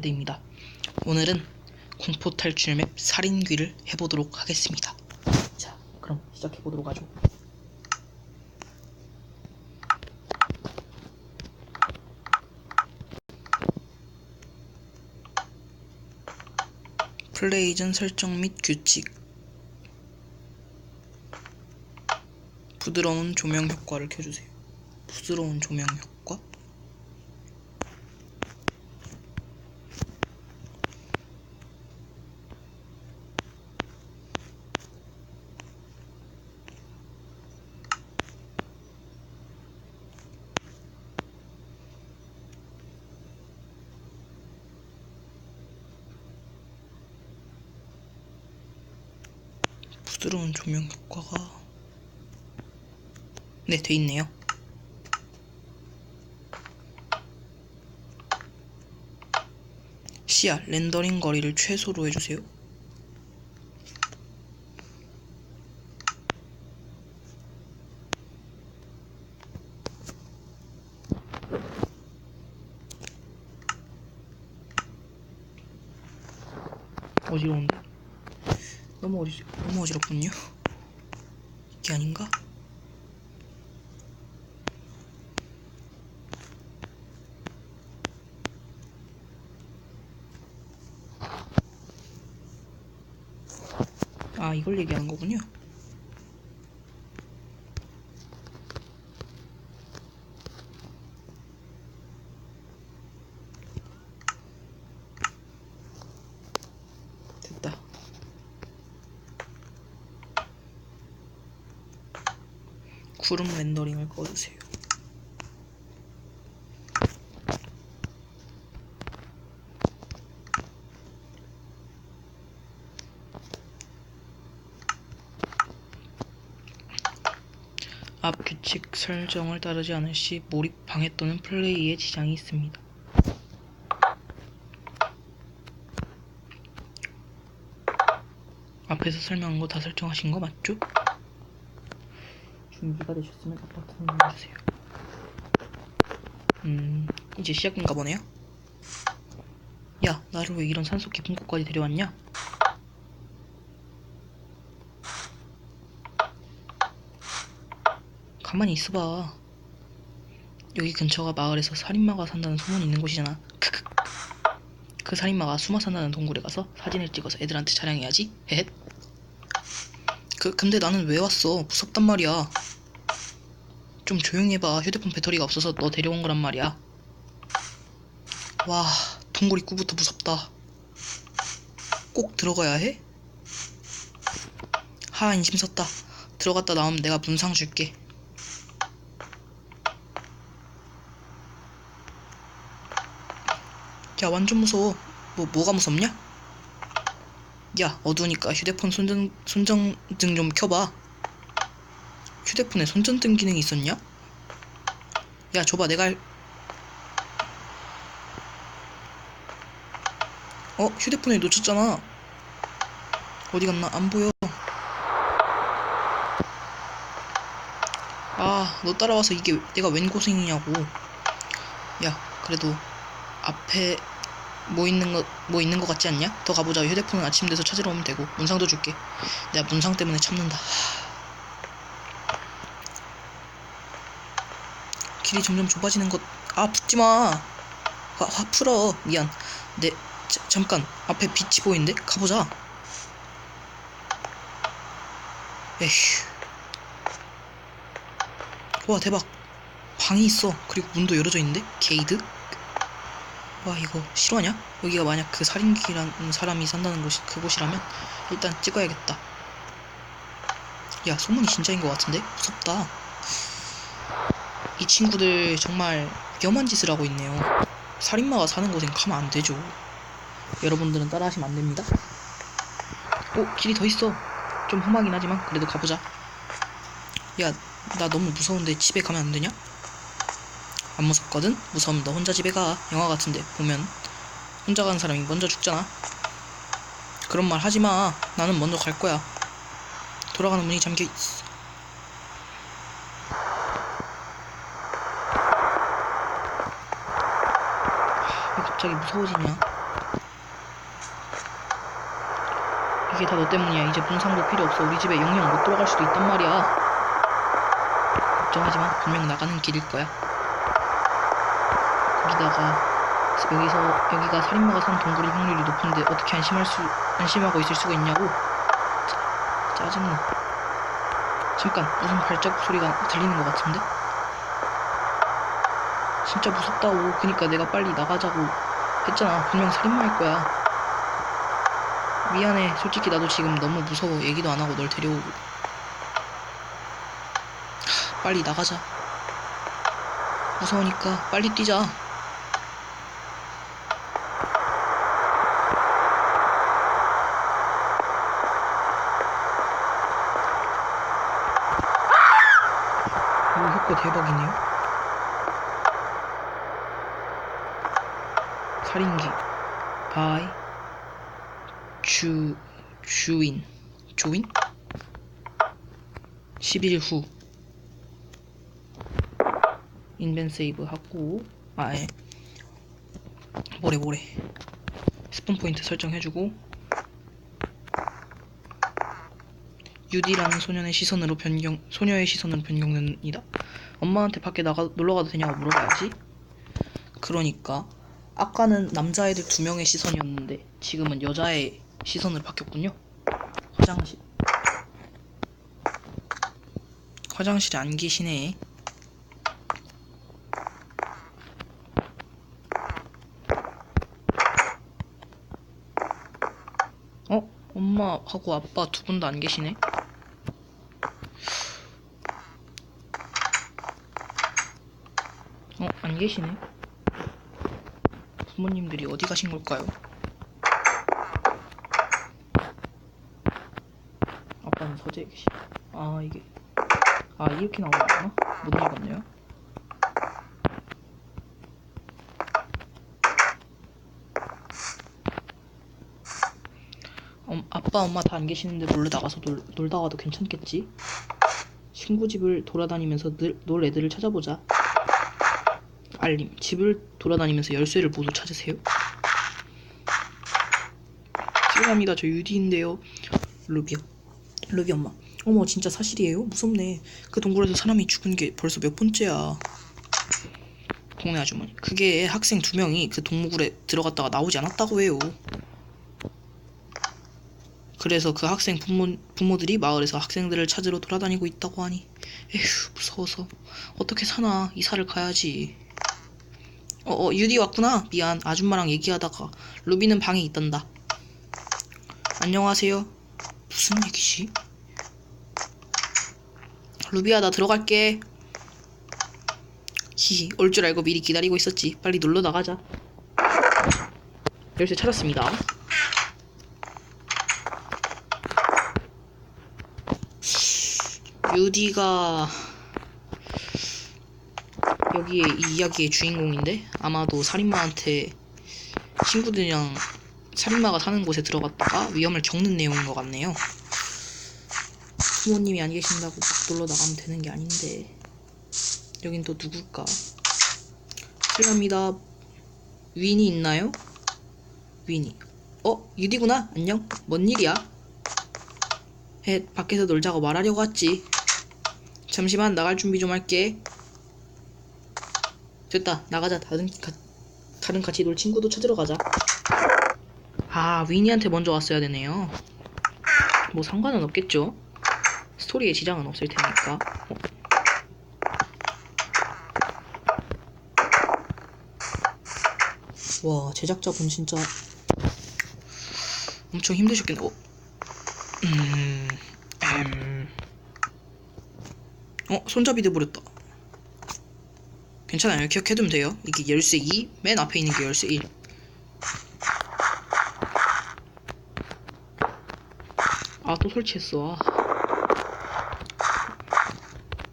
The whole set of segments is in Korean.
데입니다. 오늘은 공포 탈출 맵 살인귀를 해보도록 하겠습니다. 자, 그럼 시작해보도록 하죠. 플레이 전 설정 및 규칙 부드러운 조명 효과를 켜주세요. 부드러운 조명 효과? 부드러운 조명 효과가 네, 돼 있네요. 시야, 렌더링 거리를 최소로 해주세요. 어지러운데? 너무 어지 너무 어지럽군요. 이게 아닌가? 아 이걸 얘기하는 거군요. 됐다. 구름 렌더링을 꺼주세요. 앞 규칙 설정을 따르지 않을 시 몰입 방해 또는 플레이에 지장이 있습니다. 앞에서 설명한 거 다 설정하신 거 맞죠? 준비가 되셨으면 버튼 눌러주세요. 음, 이제 시작인가 보네요. 야, 나를 왜 이런 산속 깊은 곳까지 데려왔냐? 가만히 있어봐. 여기 근처가 마을에서 살인마가 산다는 소문이 있는 곳이잖아. 그 살인마가 숨어 산다는 동굴에 가서 사진을 찍어서 애들한테 자랑해야지. 헤헷. 그 근데 나는 왜 왔어? 무섭단 말이야. 좀 조용히 해봐. 휴대폰 배터리가 없어서 너 데려온 거란 말이야. 와, 동굴 입구부터 무섭다. 꼭 들어가야 해? 하, 인심 썼다. 들어갔다 나오면 내가 문상 줄게. 야 완전 무서워 뭐 뭐가 무섭냐? 야 어두우니까 휴대폰 손전, 손전등 좀 켜봐 휴대폰에 손전등 기능이 있었냐? 야 줘봐 내가 할... 어? 휴대폰에 놓쳤잖아 어디 갔나? 안 보여 아 너 따라와서 이게 내가 웬 고생이냐고 야 그래도 앞에 뭐 있는 거 뭐 있는 거 같지 않냐? 더 가보자. 휴대폰은 아침 돼서 찾으러 오면 되고 문상도 줄게. 내가 문상 때문에 참는다. 길이 점점 좁아지는 것. 아 붙지 마. 화, 화 풀어. 미안. 내 자, 잠깐 앞에 빛이 보이는데 가보자. 에휴. 와 대박. 방이 있어. 그리고 문도 열어져 있는데 게이드. 와 이거 실화냐? 여기가 만약 그 살인귀라는 사람이 산다는 곳이 그곳이라면 일단 찍어야겠다. 야 소문이 진짜인 것 같은데 무섭다. 이 친구들 정말 위험한 짓을 하고 있네요. 살인마가 사는 곳엔 가면 안 되죠. 여러분들은 따라하시면 안 됩니다. 오 길이 더 있어. 좀 험하긴 하지만 그래도 가보자. 야 나 너무 무서운데 집에 가면 안 되냐? 안 무섭거든? 무서우면 너 혼자 집에 가. 영화 같은데 보면 혼자 가는 사람이 먼저 죽잖아. 그런 말 하지 마. 나는 먼저 갈 거야. 돌아가는 문이 잠겨 있어. 갑자기 무서워지냐? 이게 다 너 때문이야. 이제 분상도 필요 없어. 우리 집에 영영 못 들어갈 수도 있단 말이야. 걱정하지 마. 분명 나가는 길일 거야. 거기다가 여기서 여기가 살인마가 산 동굴일 확률이 높은데 어떻게 안심할 수 안심하고 있을 수가 있냐고? 짜, 증나 잠깐 무슨 발자국 소리가 들리는 것 같은데? 진짜 무섭다고. 그니까 내가 빨리 나가자고 했잖아. 분명 살인마일 거야. 미안해. 솔직히 나도 지금 너무 무서워. 얘기도 안 하고 널 데려오고. 하, 빨리 나가자. 무서우니까 빨리 뛰자. 오, 효과 대박이네요. 살인기. 바이. 주, 주인. 조인? 10일 후. 인벤 세이브 하고, 아, 예. 뭐래, 뭐래. 스폰 포인트 설정해주고, 유디라는 소년의 시선으로 변경, 소녀의 시선으로 변경됩니다. 엄마한테 밖에 나가, 놀러 가도 되냐고 물어봐야지. 그러니까, 아까는 남자애들 두 명의 시선이었는데, 지금은 여자의 시선으로 바뀌었군요. 화장실. 화장실에 안 계시네. 어? 엄마하고 아빠 두 분도 안 계시네. 어? 안 계시네. 부모님들이 어디 가신 걸까요? 아빠는 서재에 계시. 아 이게 아 이렇게 나오는구나. 못 읽었네요. 엄, 아빠 엄마 다 안 계시는데 몰래 나가서 놀, 놀다 와도 괜찮겠지? 친구 집을 돌아다니면서 늘, 놀 애들을 찾아보자. 알림. 집을 돌아다니면서 열쇠를 모두 찾으세요. 실례합니다. 저 유디인데요. 루비요. 루비 엄마. 어머 진짜 사실이에요? 무섭네. 그 동굴에서 사람이 죽은 게 벌써 몇 번째야. 동네 아주머니. 그게 학생 두 명이 그 동굴에 들어갔다가 나오지 않았다고 해요. 그래서 그 학생 부모, 부모들이 마을에서 학생들을 찾으러 돌아다니고 있다고 하니 에휴 무서워서 어떻게 사나 이사를 가야지 어 어 유디 왔구나. 미안. 아줌마랑 얘기하다가 루비는 방에 있단다. 안녕하세요. 무슨 얘기지? 루비야 나 들어갈게. 히히 올 줄 알고 미리 기다리고 있었지. 빨리 놀러 나가자. 열쇠 찾았습니다. 유디가 여기에 이 이야기의 주인공인데 아마도 살인마한테 친구들이랑 살인마가 사는 곳에 들어갔다가 위험을 겪는 내용인 것 같네요. 부모님이 안 계신다고 막 놀러 나가면 되는 게 아닌데 여긴 또 누굴까? 실례합니다. 윈이 있나요? 윈이. 어? 유디구나? 안녕? 뭔 일이야? 해 밖에서 놀자고 말하려고 왔지. 잠시만 나갈 준비 좀 할게. 됐다 나가자 다른 가, 다른 같이 놀 친구도 찾으러 가자. 아 위니한테 먼저 왔어야 되네요. 뭐 상관은 없겠죠. 스토리에 지장은 없을 테니까. 어. 와 제작자분 진짜 엄청 힘드셨겠네. 어. 음, 음. 어, 손잡이 돼버렸다. 괜찮아요. 기억해두면 돼요. 이게 열쇠 2, 맨 앞에 있는 게 열쇠 1. 아, 또 설치했어. 아.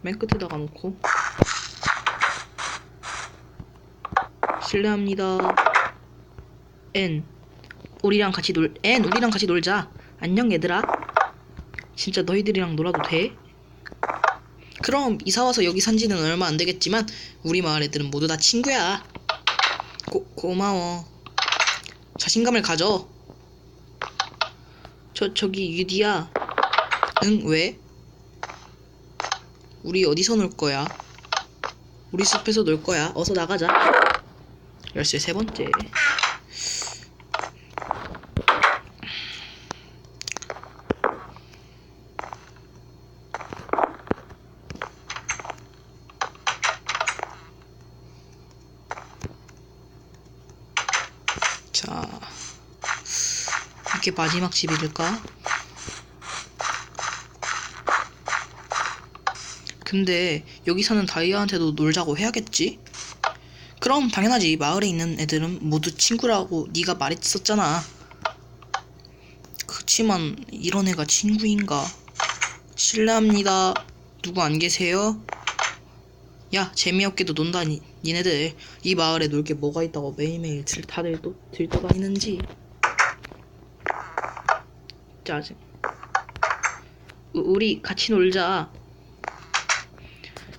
맨 끝에다가 놓고. 실례합니다. N. 우리랑 같이 놀, N, 우리랑 같이 놀자. 안녕, 얘들아. 진짜 너희들이랑 놀아도 돼? 그럼 이사와서 여기 산 지는 얼마 안 되겠지만 우리 마을 애들은 모두 다 친구야. 고, 고마워. 자신감을 가져. 저 저기 유디야. 응 왜? 우리 어디서 놀 거야? 우리 숲에서 놀 거야. 어서 나가자. 열쇠 세 번째. 자, 이게 마지막 집일까? 근데 여기 사는 다이아한테도 놀자고 해야겠지? 그럼 당연하지. 마을에 있는 애들은 모두 친구라고 네가 말했었잖아. 그치만 이런 애가 친구인가? 실례합니다. 누구 안 계세요? 야, 재미없게도 논다니. 니네들 이 마을에 놀 게 뭐가 있다고 매일매일 들, 다들 또 들떠다니는지. 짜증. 우, 우리 같이 놀자.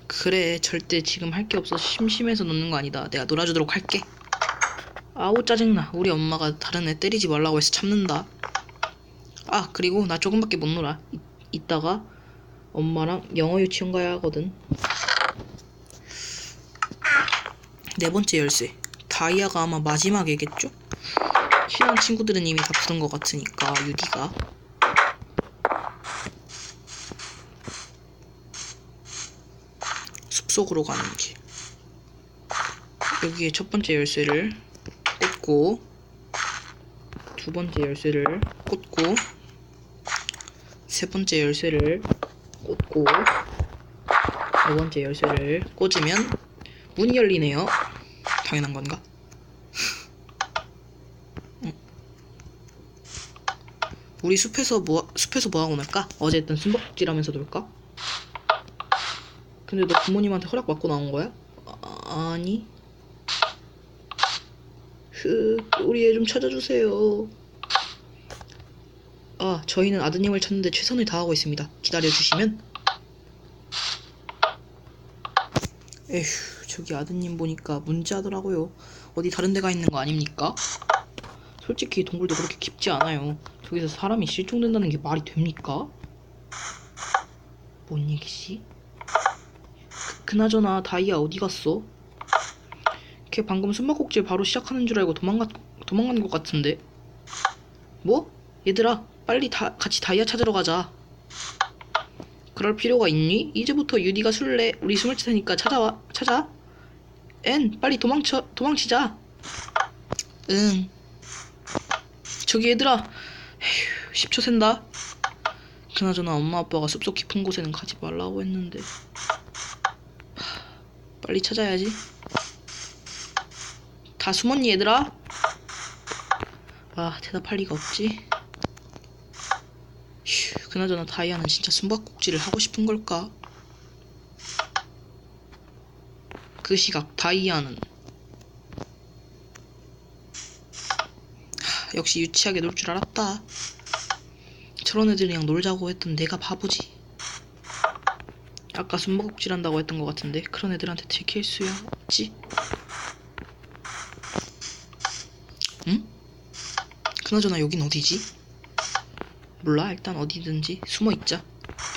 그래, 절대 지금 할 게 없어 심심해서 노는 거 아니다. 내가 놀아주도록 할게. 아우 짜증나. 우리 엄마가 다른 애 때리지 말라고 해서 참는다. 아, 그리고 나 조금밖에 못 놀아. 이, 이따가 엄마랑 영어 유치원 가야 하거든. 네 번째 열쇠. 다이아가 아마 마지막이겠죠? 친한 친구들은 이미 다 부른 것 같으니까 유디가 숲 속으로 가는 길. 여기에 첫 번째 열쇠를 꽂고 두 번째 열쇠를 꽂고 세 번째 열쇠를 꽂고 네 번째 열쇠를 꽂으면 문이 열리네요. 당연한 건가? 응. 우리 숲에서 뭐 숲에서 뭐 하고 놀까? 어제 했던 숨바꼭질하면서 놀까? 근데 너 부모님한테 허락 받고 나온 거야? 아, 아니. 흐, 우리 애 좀 찾아주세요. 아, 저희는 아드님을 찾는데 최선을 다하고 있습니다. 기다려주시면. 에휴, 저기 아드님 보니까 문제하더라고요. 어디 다른 데가 있는 거 아닙니까? 솔직히 동굴도 그렇게 깊지 않아요. 저기서 사람이 실종된다는 게 말이 됩니까? 뭔 얘기지? 그, 그나저나 다이아 어디 갔어? 걔 방금 숨바꼭질 바로 시작하는 줄 알고 도망가, 도망간 것 같은데? 뭐? 얘들아, 빨리 다, 같이 다이아 찾으러 가자. 그럴 필요가 있니? 이제부터 유디가 술래. 우리 숨을 테니까 찾아와. 찾아. 앤, 빨리 도망쳐, 도망치자. 응. 저기 얘들아. 에휴, 10초 샌다. 그나저나 엄마 아빠가 숲속 깊은 곳에는 가지 말라고 했는데. 하, 빨리 찾아야지. 다 숨었니 얘들아? 아, 대답할 리가 없지. 휴, 그나저나 다이아는 진짜 숨바꼭질을 하고 싶은 걸까? 그 시각 다이아는 하, 역시 유치하게 놀 줄 알았다. 저런 애들이랑 놀자고 했던 내가 바보지. 아까 숨바꼭질 한다고 했던 것 같은데 그런 애들한테 들킬 수야 없지. 응? 그나저나 여긴 어디지? 몰라 일단 어디든지 숨어 있자.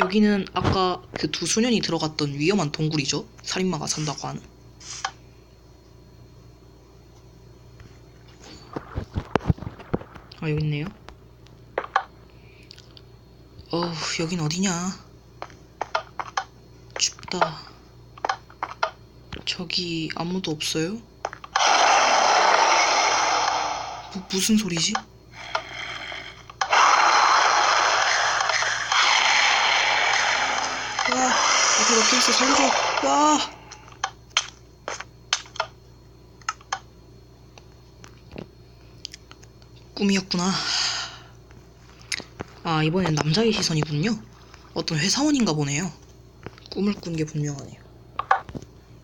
여기는 아까 그 두 소년이 들어갔던 위험한 동굴이죠. 살인마가 산다고 하는. 아 여기 있네요. 어우 여긴 어디냐? 춥다. 저기 아무도 없어요? 뭐, 무슨 소리지? 와, 앞에 막혀있어, 살려줘. 와. 꿈이었구나. 아, 이번엔 남자의 시선이군요. 어떤 회사원인가 보네요. 꿈을 꾼 게 분명하네요.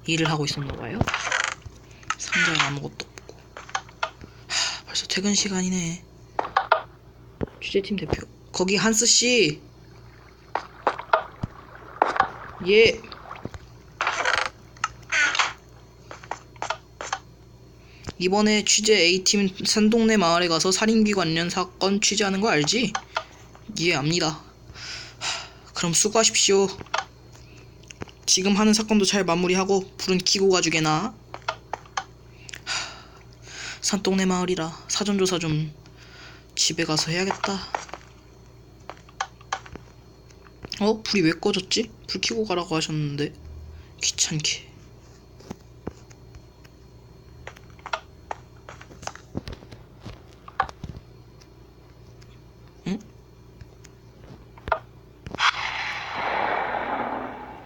일을 하고 있었나 봐요. 상자에 아무것도 없고. 하, 벌써 퇴근 시간이네. 취재팀 대표. 거기 한스 씨. 예. 이번에 취재 A팀 산동네 마을에 가서 살인귀 관련 사건 취재하는 거 알지? 이해합니다. 하, 그럼 수고하십시오. 지금 하는 사건도 잘 마무리하고 불은 켜고 가주게나. 하, 산동네 마을이라 사전조사 좀 집에 가서 해야겠다. 어? 불이 왜 꺼졌지? 불 켜고 가라고 하셨는데 귀찮게.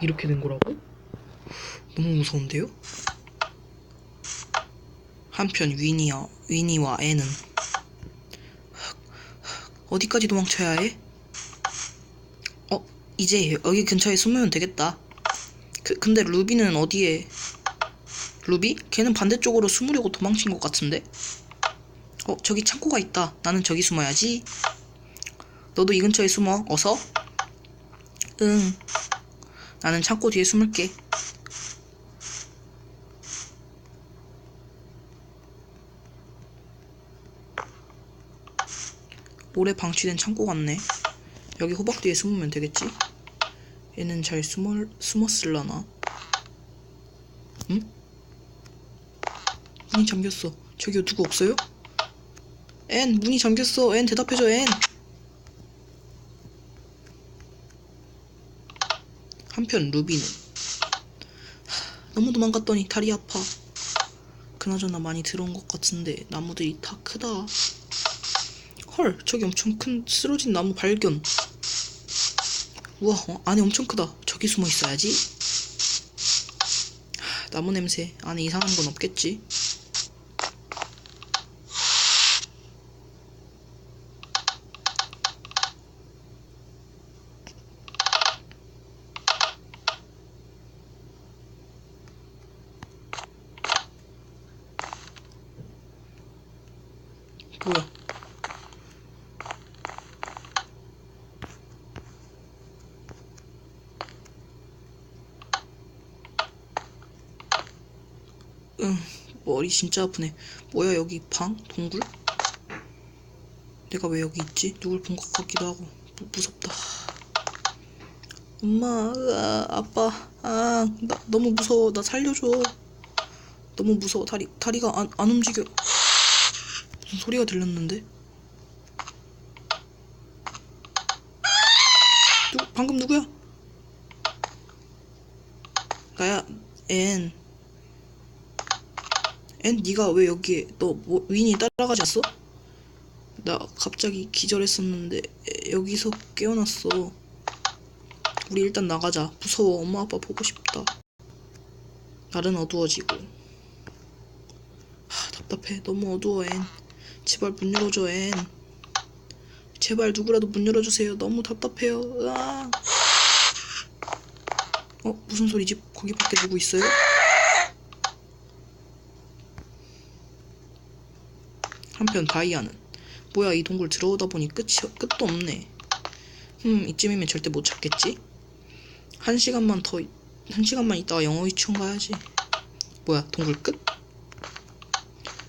이렇게 된 거라고? 너무 무서운데요? 한편 위니와 위니와 애는 어디까지 도망쳐야 해? 어, 이제 여기 근처에 숨으면 되겠다. 그, 근데 루비는 어디에? 루비? 걔는 반대쪽으로 숨으려고 도망친 것 같은데? 어, 저기 창고가 있다. 나는 저기 숨어야지. 너도 이 근처에 숨어. 어서. 응. 나는 창고 뒤에 숨을게. 오래 방치된 창고 같네. 여기 호박 뒤에 숨으면 되겠지? 얘는 잘 숨을, 숨었을라나? 응? 문이 잠겼어. 저기 누구 없어요? 앤, 문이 잠겼어. 앤, 대답해줘, 앤. 한편 루비는 하, 너무 도망갔더니 다리 아파. 그나저나 많이 들어온 것 같은데 나무들이 다 크다. 헐, 저기 엄청 큰 쓰러진 나무 발견. 우와, 어, 안에 엄청 크다. 저기 숨어 있어야지. 하, 나무 냄새. 안에 이상한 건 없겠지? 뭐야? 응, 머리 진짜 아프네. 뭐야, 여기 방? 동굴? 내가 왜 여기 있지? 누굴 본 것 같기도 하고. 무, 무섭다. 엄마, 으아, 아빠, 아, 나 너무 무서워. 나 살려줘. 너무 무서워. 다리, 다리가 안, 안 움직여. 무슨 소리가 들렸는데? 누, 방금 누구야? 나야, 앤. 앤, 네가 왜 여기에 너 뭐, 윈이 따라가지 않았어? 나 갑자기 기절했었는데 에, 여기서 깨어났어. 우리 일단 나가자. 무서워. 엄마 아빠 보고 싶다. 날은 어두워지고. 하, 답답해. 너무 어두워, 앤. 제발 문 열어줘, 앤. 제발 누구라도 문 열어주세요. 너무 답답해요. 으아. 어, 무슨 소리지? 거기 밖에 누구 있어요? 한편 다이아는 뭐야 이 동굴 들어오다 보니 끝이 끝도 없네. 음 이쯤이면 절대 못 찾겠지? 한 시간만 더 한 시간만 있다가 영어 유치원 가야지. 뭐야 동굴 끝?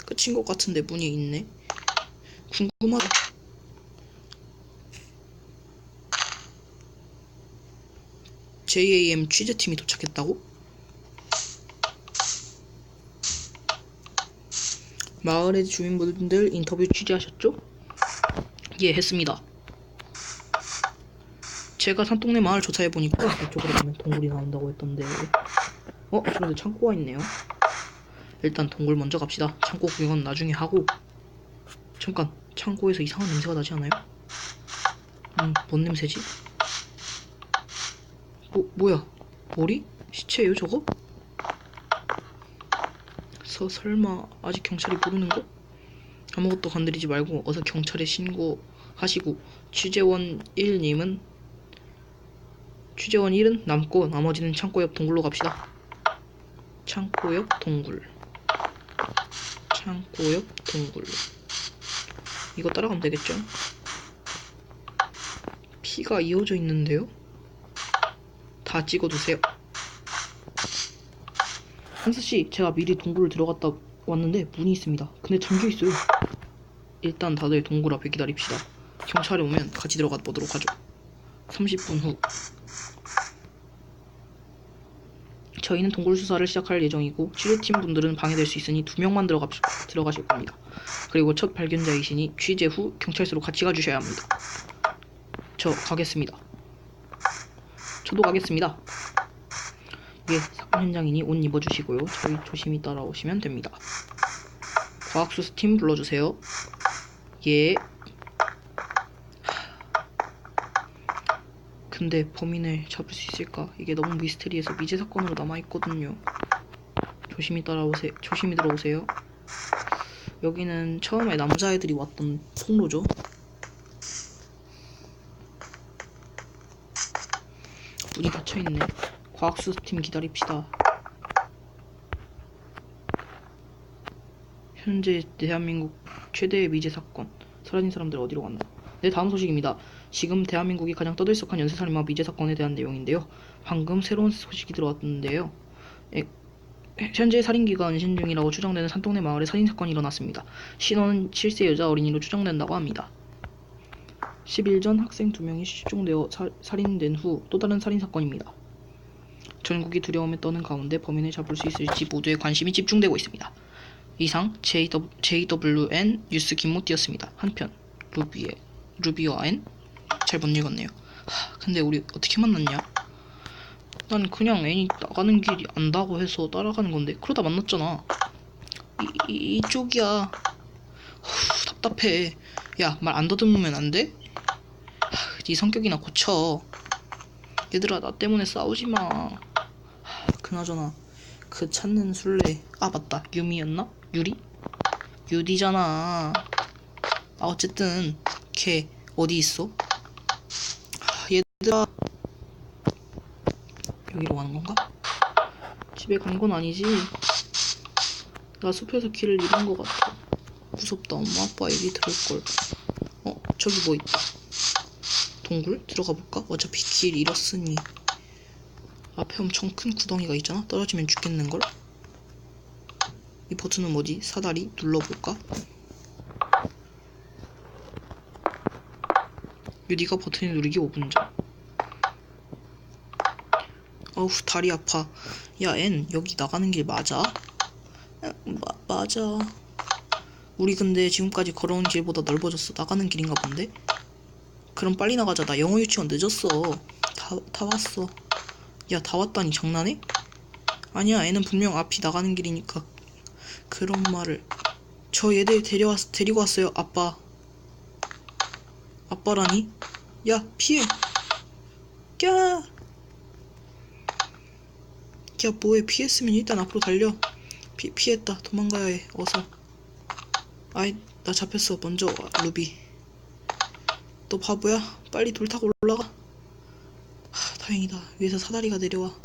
끝인 것 같은데 문이 있네. 궁금하다. JAM 취재팀이 도착했다고? 마을의 주민분들 인터뷰 취재하셨죠? 예, 했습니다. 제가 산동네 마을 조사해 보니까 이쪽으로 가면 동굴이 나온다고 했던데 어? 그런데 창고가 있네요 일단 동굴 먼저 갑시다 창고 구경은 나중에 하고 잠깐 창고에서 이상한 냄새가 나지 않아요? 음, 뭔 냄새지? 뭐, 뭐야 머리? 시체예요 저거? 서, 설마 아직 경찰이 모르는 거? 아무것도 건드리지 말고 어서 경찰에 신고하시고 취재원 1님은 취재원 1은 남고 나머지는 창고 옆 동굴로 갑시다. 창고 옆 동굴. 창고 옆 동굴. 이거 따라가면 되겠죠? 피가 이어져 있는데요? 다 찍어두세요. 한스씨, 제가 미리 동굴을 들어갔다 왔는데 문이 있습니다. 근데 잠겨 있어요. 일단 다들 동굴 앞에 기다립시다. 경찰이 오면 같이 들어가 보도록 하죠. 30분 후 저희는 동굴 수사를 시작할 예정이고 취재팀 분들은 방해될 수 있으니 두 명만 들어가 들어가실 겁니다. 그리고 첫 발견자이시니 취재 후 경찰서로 같이 가주셔야 합니다. 저 가겠습니다. 저도 가겠습니다. 예, 사건 현장이니 옷 입어주시고요. 저희 조심히 따라오시면 됩니다. 과학수사팀 불러주세요. 예. 근데 범인을 잡을 수 있을까? 이게 너무 미스테리해서 미제 사건으로 남아 있거든요. 조심히 따라오세요. 조심히 들어오세요. 여기는 처음에 남자애들이 왔던 통로죠. 문이 닫혀 있네. 과학수사팀 기다립시다. 현재 대한민국 최대의 미제 사건. 사라진 사람들 어디로 갔나? 네, 다음 소식입니다. 지금 대한민국이 가장 떠들썩한 연쇄살인마 미제 사건에 대한 내용인데요. 방금 새로운 소식이 들어왔는데요. 예, 현재 살인기가 은신 중이라고 추정되는 산동네 마을에 살인 사건이 일어났습니다. 신원은 7세 여자 어린이로 추정된다고 합니다. 10일 전 학생 2명이 실종되어 사- 살인된 후 또 다른 살인 사건입니다. 전국이 두려움에 떠는 가운데 범인을 잡을 수 있을지 모두의 관심이 집중되고 있습니다. 이상 JW, JWN 뉴스 김모띠였습니다. 한편 루비의 루비와 N 잘못 읽었네요. 하, 근데 우리 어떻게 만났냐? 난 그냥 N이 나가는 길이 안다고 해서 따라가는 건데 그러다 만났잖아. 이, 이 이쪽이야. 후, 답답해. 야 말 안 더듬으면 안 돼? 하, 네 성격이나 고쳐. 얘들아 나 때문에 싸우지 마. 하, 그나저나 그 찾는 술래 아 맞다 유미였나? 유리? 유디잖아. 아 어쨌든 걔 어디 있어? 하, 얘들아 여기로 가는 건가? 집에 간 건 아니지? 나 숲에서 길을 잃은 것 같아. 무섭다. 엄마 아빠 얘기 들을 걸. 어 저기 뭐 있다. 동굴 들어가 볼까? 어차피 길 잃었으니. 앞에 엄청 큰 구덩이가 있잖아. 떨어지면 죽겠는 걸. 이 버튼은 뭐지? 사다리 눌러볼까? 유디가 버튼을 누르기 5분 전. 어우 다리 아파. 야, 앤 여기 나가는 길 맞아? 아, 마, 맞아. 우리 근데 지금까지 걸어온 길보다 넓어졌어. 나가는 길인가 본데? 그럼 빨리 나가자. 나 영어 유치원 늦었어. 다, 다 왔어. 야, 다 왔다니 장난해? 아니야, 애는 분명 앞이 나가는 길이니까. 그런 말을. 저 얘들 데려왔, 데리고 왔어요, 아빠. 아빠라니? 야, 피해! 야! 야, 뭐해, 피했으면 일단 앞으로 달려. 피, 피했다. 도망가야 해, 어서. 아이, 나 잡혔어. 먼저 와, 루비. 너 바보야? 빨리 돌 타고 올라가. 하, 다행이다. 위에서 사다리가 내려와.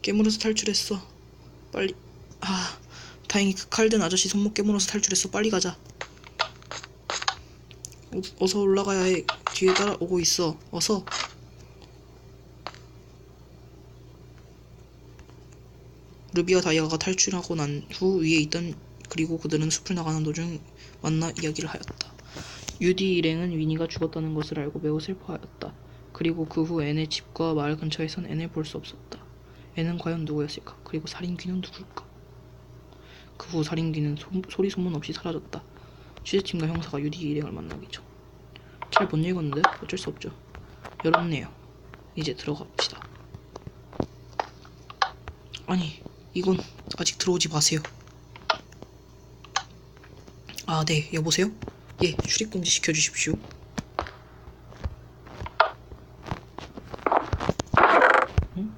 깨물어서 탈출했어. 빨리. 아, 다행히 그 칼든 아저씨 손목 깨물어서 탈출했어. 빨리 가자. 어, 어서 올라가야 해. 뒤에 따라오고 있어. 어서. 루비와 다이아가 탈출하고 난 후 위에 있던 그리고 그들은 숲을 나가는 도중 만나 이야기를 하였다. 유디 일행은 위니가 죽었다는 것을 알고 매우 슬퍼하였다. 그리고 그 후 앤의 집과 마을 근처에선 앤을 볼 수 없었다. 앤은 과연 누구였을까? 그리고 살인귀는 누굴까? 그 후 살인귀는 소, 소리 소문 없이 사라졌다. 취재팀과 형사가 유디 일행을 만나기 전. 잘못 읽었는데 어쩔 수 없죠. 열었네요. 이제 들어가 봅시다. 아니, 이건 아직 들어오지 마세요. 아, 네, 여보세요? 예, 출입 금지 시켜주십시오. 응?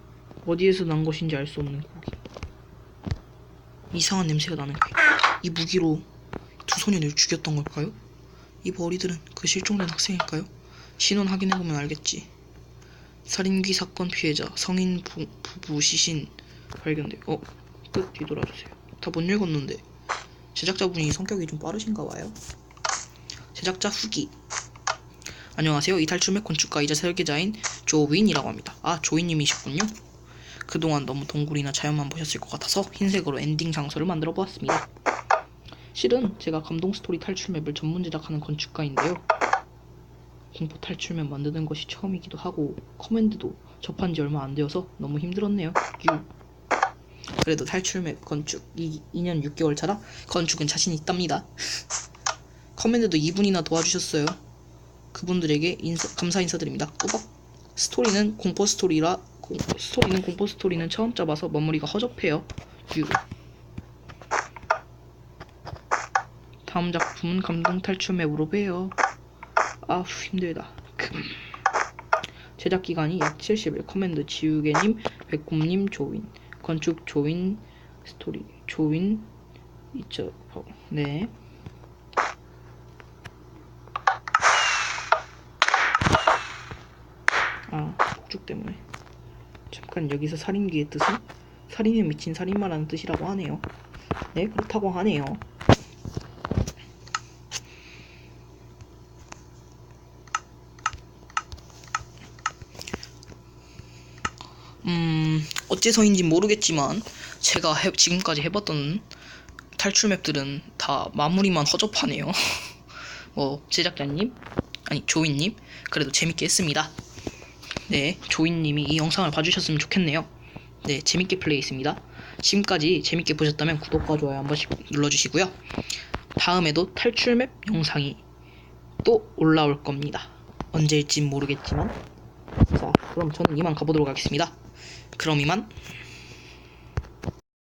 어디에서 난 것인지 알 수 없는 고기. 이상한 냄새가 나는 게. 이 무기로 두 소년을 죽였던 걸까요? 이 머리들은 그 실종된 학생일까요? 신원 확인해보면 알겠지. 살인귀 사건 피해자 성인 부, 부부 시신 발견돼. 어, 끝 뒤돌아주세요. 다 못 읽었는데 제작자분이 성격이 좀 빠르신가 봐요. 제작자 후기. 안녕하세요. 이탈출맥 건축가이자 설계자인 조윈이라고 합니다. 아, 조윈님이셨군요. 그동안 너무 동굴이나 자연만 보셨을 것 같아서 흰색으로 엔딩 장소를 만들어 보았습니다. 실은 제가 감동 스토리 탈출 맵을 전문 제작하는 건축가인데요. 공포 탈출맵 만드는 것이 처음이기도 하고 커맨드도 접한 지 얼마 안 되어서 너무 힘들었네요. 유. 그래도 탈출맵 건축 이 2년 6개월 차라 건축은 자신 있답니다. 커맨드도 2분이나 도와주셨어요. 그분들에게 인사, 감사 인사드립니다. 꾸벅. 스토리는 공포 스토리라 공, 스토리는 공포 스토리는 처음 잡아서 마무리가 허접해요. 유. 다음 작품은 감동 탈출 맵으로 봬요. 아우 힘들다. 금. 제작 기간이 약 70일. 커맨드 지우개님, 백곰님, 조인, 건축 조인, 스토리 조인, 이저 네. 아 폭죽 때문에. 잠깐 여기서 살인기의 뜻은 살인에 미친 살인마라는 뜻이라고 하네요. 네 그렇다고 하네요. 음, 어째서인지 모르겠지만 제가 해- 지금까지 해봤던 탈출 맵들은 다 마무리만 허접하네요. 뭐 제작자님, 아니 조인님, 그래도 재밌게 했습니다. 네, 조인님이 이 영상을 봐주셨으면 좋겠네요. 네, 재밌게 플레이했습니다. 지금까지 재밌게 보셨다면 구독과 좋아요 한 번씩 눌러주시고요. 다음에도 탈출 맵 영상이 또 올라올 겁니다. 언제일진 모르겠지만 자, 그럼 저는 이만 가보도록 하겠습니다. 그럼 이만